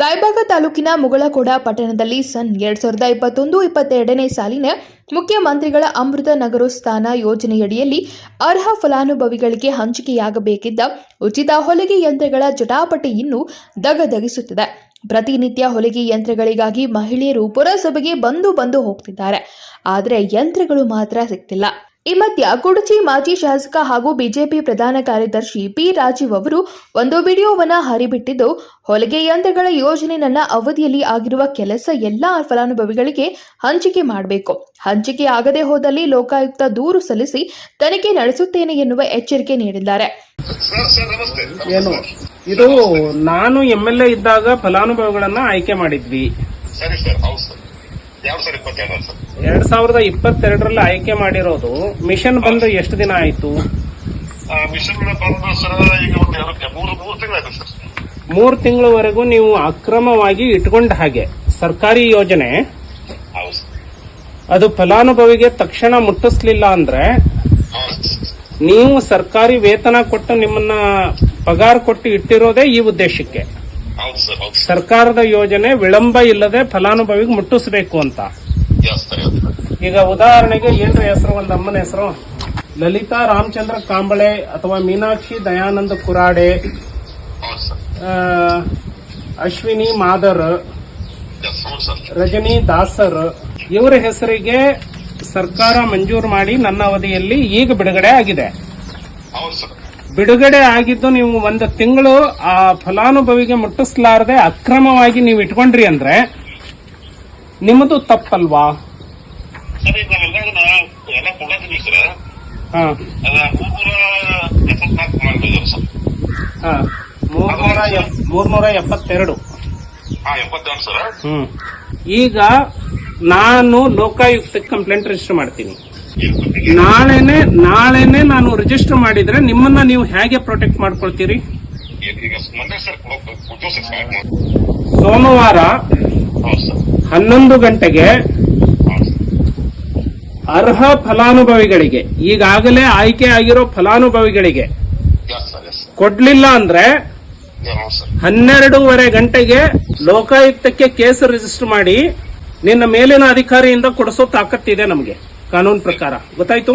ರಾಯಬಾಗ ತಾಲೂಕಿನ ಮುಗಳಕೋಡ ಪಟ್ಟಣದಲ್ಲಿ ಸನ್ ಎರಡ್ ಸಾವಿರದ ಇಪ್ಪತ್ತೊಂದು, ಇಪ್ಪತ್ತೆರಡನೇ ಸಾಲಿನ ಮುಖ್ಯಮಂತ್ರಿಗಳ ಅಮೃತ ನಗರೋತ್ಥಾನ ಯೋಜನೆಯಡಿಯಲ್ಲಿ ಅರ್ಹ ಫಲಾನುಭವಿಗಳಿಗೆ ಹಂಚಿಕೆಯಾಗಬೇಕಿದ್ದ ಉಚಿತ ಹೊಲಿಗೆ ಯಂತ್ರಗಳ ಜಟಾಪಟಿ ಇನ್ನೂ ದಗದಗಿಸುತ್ತಿದೆ ಪ್ರತಿನಿತ್ಯ ಹೊಲಿಗೆ ಯಂತ್ರಗಳಿಗಾಗಿ ಮಹಿಳೆಯರು ಪುರಸಭೆಗೆ ಬಂದು ಬಂದು ಹೋಗ್ತಿದ್ದಾರೆ. ಆದರೆ ಯಂತ್ರಗಳು ಮಾತ್ರ ಸಿಗ್ತಿಲ್ಲ. ಈ ಮಧ್ಯ ಕುಡಚಿ ಮಾಜಿ ಶಾಸಕ ಹಾಗೂ ಬಿಜೆಪಿ ಪ್ರಧಾನ ಕಾರ್ಯದರ್ಶಿ ಪಿ ರಾಜೀವ್ ಅವರು ಒಂದು ವಿಡಿಯೋವನ್ನ ಹರಿಬಿಟ್ಟಿದ್ದು ಹೊಲಿಗೆ ಯಂತ್ರಗಳ ಯೋಜನೆ ನನ್ನ ಅವಧಿಯಲ್ಲಿ ಆಗಿರುವ ಕೆಲಸ ಎಲ್ಲಾ ಫಲಾನುಭವಿಗಳಿಗೆ ಹಂಚಿಕೆ ಮಾಡಬೇಕು. ಹಂಚಿಕೆ ಆಗದೆ ಹೋದಲ್ಲಿ ಲೋಕಾಯುಕ್ತ ದೂರು ಸಲ್ಲಿಸಿ ತನಿಖೆ ನಡೆಸುತ್ತೇನೆ ಎನ್ನುವ ಎಚ್ಚರಿಕೆ ನೀಡಿದ್ದಾರೆ. ಸರ್ ಸರ್ ನಮಸ್ತೆ. ಏನು? ಇದು ನಾನು ಎಂ ಎಲ್ ಎ ಇದ್ದಾಗ ಫಲಾನುಭವಿಗಳನ್ನ ಆಯ್ಕೆ ಮಾಡಿದ್ವಿ. ಸರಿ ಸರ್ ಹೌದು ಸರ್. ಎರಡು ಸಾವಿರದ ಇಪ್ಪತ್ತೆರಡರಲ್ಲಿ ಆಯ್ಕೆ ಮಾಡಿರೋದು. ಮಿಷನ್ ಬಂದು ಎಷ್ಟು ದಿನ ಆಯ್ತು? ಮಿಷನ್ ಬಂದು ಸರ್ ಈಗ ಒಂದು ಎರಡು ಮೂರು ಮೂರು ತಿಂಗಳಾಯ್ತು ಸರ್. ಮೂರ್ ತಿಂಗಳವರೆಗೂ ನೀವು ಅಕ್ರಮವಾಗಿ ಇಟ್ಕೊಂಡ ಹಾಗೆ ಸರ್ಕಾರಿ ಯೋಜನೆ. ಅದು ಫಲಾನುಭವಿಗೆ ತಕ್ಷಣ ಮುಟ್ಟಿಸ್ಲಿಲ್ಲ ಅಂದ್ರೆ ನೀವು ಸರ್ಕಾರಿ ವೇತನ ಕೊಟ್ಟು ನಿಮ್ಮನ್ನ ಪಗಾರ ಕೊಟ್ಟು ಇಟ್ಟಿರೋದೇ ಈ ಉದ್ದೇಶಕ್ಕೆ. ಸರ್ಕಾರದ ಯೋಜನೆ ವಿಳಂಬ ಇಲ್ಲದೆ ಫಲಾನುಭವಿಗೆ ಮುಟ್ಟಿಸಬೇಕು ಅಂತ. ಈಗ ಉದಾಹರಣೆಗೆ ಏನ್ರ ಹೆಸರು ಒಂದು ಅಮ್ಮನ ಹೆಸರು. ಲಲಿತಾ ರಾಮಚಂದ್ರ ಕಾಂಬಳೆ ಅಥವಾ ಮೀನಾಕ್ಷಿ ದಯಾನಂದ ಕುರಾಡೆ ಅಶ್ವಿನಿ ಮಾದರ್ ರಜನಿ ದಾಸರ್ ಇವರ ಹೆಸರಿಗೆ ಸರ್ಕಾರ ಮಂಜೂರು ಮಾಡಿ ನನ್ನ ಅವಧಿಯಲ್ಲಿ ಈಗ ಬಿಡುಗಡೆ ಆಗಿದೆ. ಬಿಡುಗಡೆ ಆಗಿದ್ದು ನೀವು ಒಂದು ತಿಂಗಳು ಆ ಫಲಾನುಭವಿಗೆ ಮುಟ್ಟಿಸ್ಲಾರದೆ ಅಕ್ರಮವಾಗಿ ನೀವು ಇಟ್ಕೊಂಡ್ರಿ ಅಂದ್ರೆ ನಿಮ್ಮದು ತಪ್ಪಲ್ವಾ? ಮೂರ್ನೂರ ಎಪ್ಪತ್ತೆರಡು. ಹ್ಮ್. ಈಗ ನಾನು ಲೋಕಾಯುಕ್ತಕ್ಕೆ ಕಂಪ್ಲೇಂಟ್ ರಿಜಿಸ್ಟರ್ ಮಾಡ್ತೀನಿ. ನಾಳೆನೆ ನಾನು ರಿಜಿಸ್ಟರ್ ಮಾಡಿದ್ರೆ ನಿಮ್ಮನ್ನ ನೀವು ಹೇಗೆ ಪ್ರೊಟೆಕ್ಟ್ ಮಾಡ್ಕೊಳ್ತೀರಿ? ಸೋಮವಾರ ಹನ್ನೊಂದು ಗಂಟೆಗೆ ಅರ್ಹ ಫಲಾನುಭವಿಗಳಿಗೆ, ಈಗಾಗಲೇ ಆಯ್ಕೆ ಆಗಿರೋ ಫಲಾನುಭವಿಗಳಿಗೆ ಕೊಡ್ಲಿಲ್ಲ ಅಂದ್ರೆ ಹನ್ನೆರಡೂವರೆ ಗಂಟೆಗೆ ಲೋಕಾಯುಕ್ತಕ್ಕೆ ಕೇಸ್ ರಿಜಿಸ್ಟರ್ ಮಾಡಿ ನಿನ್ನ ಮೇಲಿನ ಅಧಿಕಾರಿಯಿಂದ ಕೊಡಿಸೋ ತಾಕತ್ತಿದೆ ನಮಗೆ, ಕಾನೂನು ಪ್ರಕಾರ. ಗೊತ್ತಾಯ್ತು?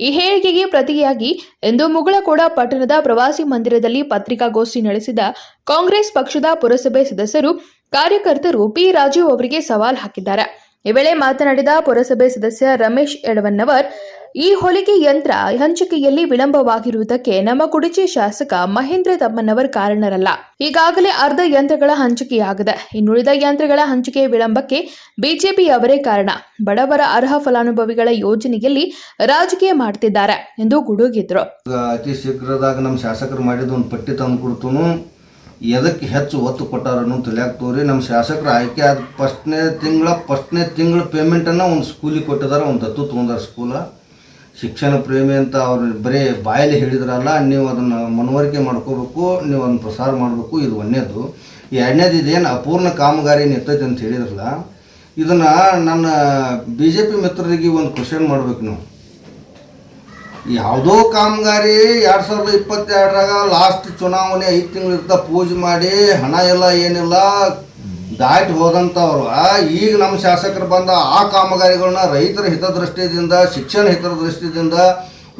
ಈ ಹೇಳಿಕೆಗೆ ಪ್ರತಿಯಾಗಿ ಇಂದು ಮುಗಳಕೋಡ ಪಟ್ಟಣದ ಪ್ರವಾಸಿ ಮಂದಿರದಲ್ಲಿ ಪತ್ರಿಕಾಗೋಷ್ಠಿ ನಡೆಸಿದ ಕಾಂಗ್ರೆಸ್ ಪಕ್ಷದ ಪುರಸಭೆ ಸದಸ್ಯರು ಕಾರ್ಯಕರ್ತರು ಪಿ ರಾಜೀವ್ ಅವರಿಗೆ ಸವಾಲ್ ಹಾಕಿದ್ದಾರೆ. ಈ ವೇಳೆ ಮಾತನಾಡಿದ ಪುರಸಭೆ ಸದಸ್ಯ ರಮೇಶ್ ಎಡವನ್ನವರ್ ಈ ಹೊಲಿಗೆ ಯಂತ್ರ ಹಂಚಿಕೆಯಲ್ಲಿ ವಿಳಂಬವಾಗಿರುವುದಕ್ಕೆ ನಮ್ಮ ಕುಡಿಚಿ ಶಾಸಕ ಮಹೇಂದ್ರ ತಮ್ಮನವರ್ ಕಾರಣರಲ್ಲ. ಈಗಾಗಲೇ ಅರ್ಧ ಯಂತ್ರಗಳ ಹಂಚಿಕೆಯಾಗಿದೆ. ಇನ್ನುಳಿದ ಯಂತ್ರಗಳ ಹಂಚಿಕೆ ವಿಳಂಬಕ್ಕೆ ಬಿಜೆಪಿ ಅವರೇ ಕಾರಣ. ಬಡವರ ಅರ್ಹ ಫಲಾನುಭವಿಗಳ ಯೋಜನೆಯಲ್ಲಿ ರಾಜಕೀಯ ಮಾಡ್ತಿದ್ದಾರೆ ಎಂದು ಗುಡುಗಿದ್ರು. ಅತಿ ಶೀಘ್ರದಾಗ ನಮ್ಮ ಶಾಸಕರು ಮಾಡಿದ ಒಂದು ಪಟ್ಟಿ ತಂದು ಕೊಡ್ತೂ ಎದಕ್ಕೆ ಹೆಚ್ಚು ಒತ್ತು ಕೊಟ್ಟಾರನ್ನು ತಿಳಿಯಾಕ ತೋರಿ, ನಮ್ಮ ಶಾಸಕರು ಆಯ್ಕೆ ಆದ ಫಸ್ಟ್ನೇ ತಿಂಗಳ ಫಸ್ಟ್ನೇ ತಿಂಗಳ ಪೇಮೆಂಟನ್ನು ಒಂದು ಸ್ಕೂಲಿಗೆ ಕೊಟ್ಟಿದ್ದಾರೆ ಒಂದು ದತ್ತು ತೊಗೊಂಡಾರ ಸ್ಕೂಲ ಶಿಕ್ಷಣ ಪ್ರೇಮಿ ಅಂತ ಅವ್ರು ಬರೀ ಬಾಯಲ್ಲಿ ಹೇಳಿದ್ರಲ್ಲ, ನೀವು ಅದನ್ನು ಮನವರಿಕೆ ಮಾಡ್ಕೋಬೇಕು, ನೀವು ಅದನ್ನು ಪ್ರಸಾರ ಮಾಡಬೇಕು, ಇದು ಒಂದನೇದು. ಎರಡನೇದು ಇದೇನು ಅಪೂರ್ಣ ಕಾಮಗಾರಿ ನಿರ್ತೈತೆ ಅಂತ ಹೇಳಿದ್ರಲ್ಲ, ಇದನ್ನು ನನ್ನ ಬಿ ಜೆ ಪಿ ಮಿತ್ರರಿಗೆ ಒಂದು ಕ್ವಶನ್ ಮಾಡ್ಬೇಕು ನೀವು. ಯಾವುದೋ ಕಾಮಗಾರಿ ಎರಡು ಸಾವಿರದ ಇಪ್ಪತ್ತೆರಡರಾಗ ಲಾಸ್ಟ್ ಚುನಾವಣೆ ಐದು ತಿಂಗಳು ಇರ್ತಾ ಪೂಜೆ ಮಾಡಿ ಹಣ ಎಲ್ಲ ಏನಿಲ್ಲ ದಾಟಿ ಹೋದಂಥವ್ರು ಈಗ ನಮ್ಮ ಶಾಸಕರು ಬಂದ ಆ ಕಾಮಗಾರಿಗಳನ್ನ ರೈತರ ಹಿತದೃಷ್ಟಿಯಿಂದ, ಶಿಕ್ಷಣ ಹಿತದೃಷ್ಟಿಯಿಂದ,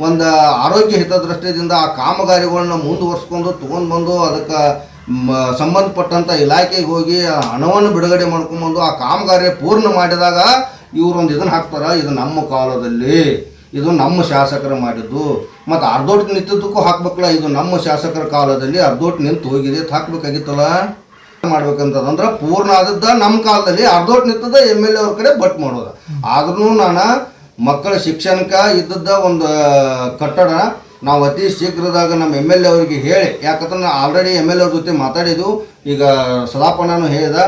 ಒಂದು ಆರೋಗ್ಯ ಹಿತದೃಷ್ಟಿಯಿಂದ ಆ ಕಾಮಗಾರಿಗಳನ್ನ ಮುಂದುವರ್ಸ್ಕೊಂಡು ತೊಗೊಂಡು ಬಂದು ಅದಕ್ಕೆ ಸಂಬಂಧಪಟ್ಟಂಥ ಇಲಾಖೆಗೆ ಹೋಗಿ ಹಣವನ್ನು ಬಿಡುಗಡೆ ಮಾಡ್ಕೊಂಬಂದು ಆ ಕಾಮಗಾರಿ ಪೂರ್ಣ ಮಾಡಿದಾಗ ಇವ್ರೊಂದು ಇದನ್ನು ಹಾಕ್ತಾರೆ, ಇದು ನಮ್ಮ ಕಾಲದಲ್ಲಿ, ಇದು ನಮ್ಮ ಶಾಸಕರು ಮಾಡಿದ್ದು. ಮತ್ತು ಅರ್ಧೋಟ್ ನಿಂತಿದ್ದಕ್ಕೂ ಹಾಕ್ಬೇಕಲ್ಲ, ಇದು ನಮ್ಮ ಶಾಸಕರ ಕಾಲದಲ್ಲಿ ಅರ್ಧೋಟ್ ನಿಂತು ಹೋಗಿದೆ ಹಾಕ್ಬೇಕಾಗಿತ್ತಲ್ಲ? ಮಾಡ್ಬೇಕಂತಂದ್ರೆ ಪೂರ್ಣ ಆದದ್ದ ನಮ್ಮ ಕಾಲದಲ್ಲಿ ಅರ್ಧೋಟ್ ನಿಂತದ ಎಂ ಎಲ್ ಎ ಅವ್ರ ಕಡೆ ಬಟ್ ಮಾಡೋದು. ಆದ್ರೂ ನಾನು ಮಕ್ಕಳ ಶಿಕ್ಷಣಕ್ಕೆ ಇದ್ದದ್ದ ಒಂದು ಕಟ್ಟಡ ನಾವು ಅತಿ ಶೀಘ್ರದಾಗ ನಮ್ಮ ಎಂ ಎಲ್ ಎ ಅವರಿಗೆ ಹೇಳಿ ಯಾಕಂದ್ರೆ ಆಲ್ರೆಡಿ ಎಂ ಎಲ್ ಎ ಅವ್ರ ಜೊತೆ ಮಾತಾಡಿದ್ದು ಈಗ ಸದಾಪಣ್ಣನು ಹೇಳಿದ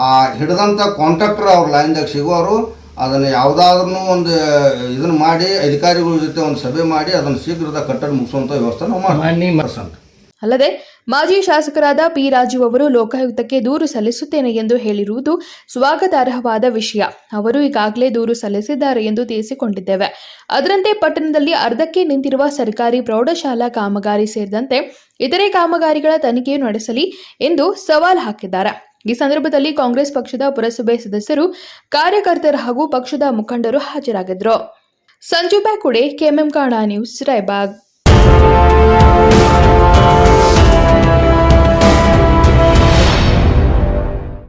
ಆ ಹಿಡಿದಂಥ ಕಾಂಟ್ರಾಕ್ಟರ್ ಅವ್ರ ಲೈನ್ದಾಗ ಸಿಗೋರು ಅದನ್ನು ಯಾವುದಾದ್ರೂ ಒಂದು ಇದನ್ನು ಮಾಡಿ ಅಧಿಕಾರಿಗಳ ಜೊತೆ ಒಂದು ಸಭೆ ಮಾಡಿ ಅದನ್ನು ಶೀಘ್ರದ ಕಟ್ಟಡ ಮುಗಿಸುವಂಥ ವ್ಯವಸ್ಥೆ ನಾವು ಮಾಡಿ ಅಲ್ಲದೆ ಮಾಜಿ ಶಾಸಕರಾದ ಪಿ ರಾಜು ಅವರು ಲೋಕಾಯುಕ್ತಕ್ಕೆ ದೂರು ಸಲ್ಲಿಸುತ್ತೇನೆ ಎಂದು ಹೇಳಿರುವುದು ಸ್ವಾಗತಾರ್ಹವಾದ ವಿಷಯ. ಅವರು ಈಗಾಗಲೇ ದೂರು ಸಲ್ಲಿಸಿದ್ದಾರೆ ಎಂದು ತಿಳಿಸಿಕೊಂಡಿದ್ದೇವೆ. ಅದರಂತೆ ಪಟ್ಟಣದಲ್ಲಿ ಅರ್ಧಕ್ಕೆ ನಿಂತಿರುವ ಸರ್ಕಾರಿ ಪ್ರೌಢಶಾಲಾ ಕಾಮಗಾರಿ ಸೇರಿದಂತೆ ಇತರೆ ಕಾಮಗಾರಿಗಳ ತನಿಖೆ ನಡೆಸಲಿ ಎಂದು ಸವಾಲ್ ಹಾಕಿದ್ದಾರೆ. ಈ ಸಂದರ್ಭದಲ್ಲಿ ಕಾಂಗ್ರೆಸ್ ಪಕ್ಷದ ಪುರಸಭೆ ಸದಸ್ಯರು, ಕಾರ್ಯಕರ್ತರು ಹಾಗೂ ಪಕ್ಷದ ಮುಖಂಡರು ಹಾಜರಾಗಿದ್ದರು. ಸಂಜು ಬ್ಯಾಕುಡೆ, ಕೆಎಂಎಂ ಕಾಣಾ ನ್ಯೂಸ್, ರಾಯಬಾಗ್. Thank you.